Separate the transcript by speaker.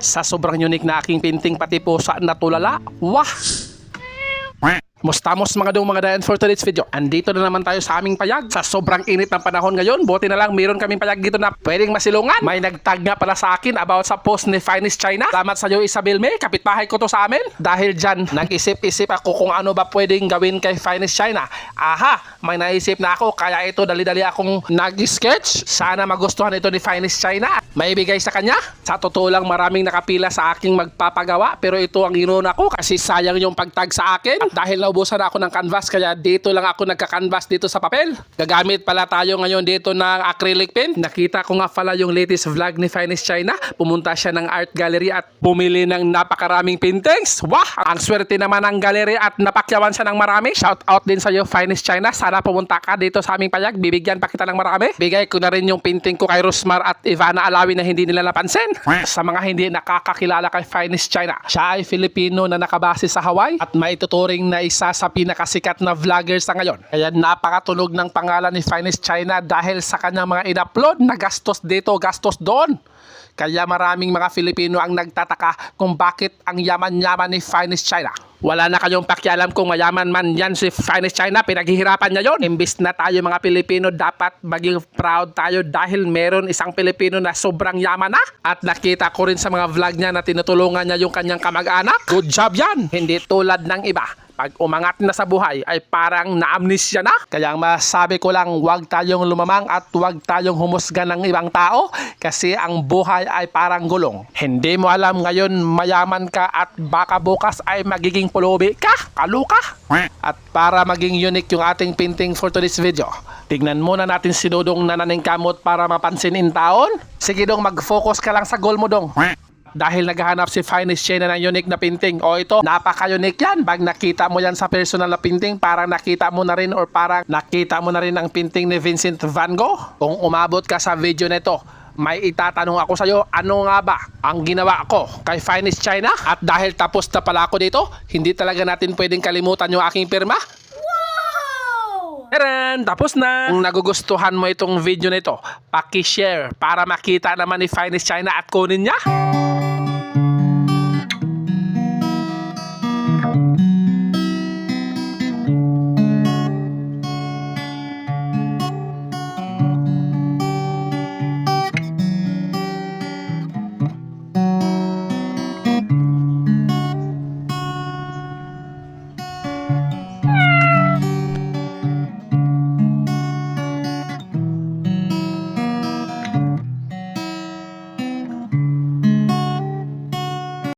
Speaker 1: Sa sobrang unique na aking painting pati po sa natulala. Wah! Mustamos mga dong mga dayan for today's video. Andito na naman tayo sa aming payag. Sa sobrang init ng panahon ngayon, buti na lang meron kaming payag dito na pwedeng masilungan. May nagtag nga pala sa akin about sa post ni Finest China. Salamat sa iyo Isabel May, kapitbahay ko to sa amin. Dahil dyan, nag-isip-isip ako kung ano ba pwedeng gawin kay Finest China. Aha, may naisip na ako kaya ito dali-dali akong nag-sketch. Sana magustuhan ito ni Finest China. May bigay sa kanya. Sa totoo lang maraming nakapila sa aking magpapagawa pero ito ang inuna ko kasi sayang yung pagtag sa akin. At dahil naubusan na ako ng canvas kaya dito lang ako nagka-canvas dito sa papel. Gagamit pala tayo ngayon dito ng acrylic pen. Nakita ko nga pala yung latest vlog ni Finest China. Pumunta siya ng art gallery at bumili ng napakaraming paintings. Wah! Ang swerte naman ng gallery at napakyawan siya ng marami. Shout out din sa iyo Finest China. Sana pumunta ka dito sa aming payag. Bibigyan pa kita ng marami. Bigay ko na rin yung painting ko kay Rosmar at Ivana Alawi na hindi nila napansin. Sa mga hindi nakakakilala kay Finest China. Siya ay Filipino na nakabase sa Hawaii at maituturing na isa sa pinakasikat na vlogger sa ngayon. Kaya napakatunog ng pangalan ni Finest China dahil sa kanyang mga in-upload na gastos dito, gastos doon. Kaya maraming mga Filipino ang nagtataka kung bakit ang yaman-yaman ni Finest China. Wala na kayong pakialam kung mayaman man yan si Finest China, pinaghihirapan niya yon. Imbis na tayo mga Pilipino, dapat maging proud tayo dahil meron isang Pilipino na sobrang yaman na. At nakita ko rin sa mga vlog niya na tinutulungan niya yung kanyang kamag-anak. Good job yan! Hindi tulad ng iba pag umangat na sa buhay ay parang naamnesia na. Kaya ang masabi ko lang, huwag tayong lumamang at huwag tayong humusga ng ibang tao kasi ang buhay ay parang gulong. Hindi mo alam ngayon mayaman ka at baka bukas ay magiging pulubi ka, kaluka. At para maging unique yung ating painting for today's video, tignan muna natin si Dodong na naningkamot para mapansin in taon. Sige dong, mag-focus ka lang sa goal mo dong. Dahil naghahanap si Finest China ng unique na painting. O ito, napaka-unique yan. Pag nakita mo yan sa personal na painting, parang nakita mo na rin or parang nakita mo na rin ang painting ni Vincent Van Gogh. Kung umabot ka sa video na ito, may itatanong ako sa iyo, ano nga ba ang ginawa ko kay Finest China? At dahil tapos na pala ako dito, hindi talaga natin pwedeng kalimutan yung aking pirma. Tadaan! Tapos na! Kung nagugustuhan mo itong video na ito, paki-share para makita naman ni Finest China at kunin niya.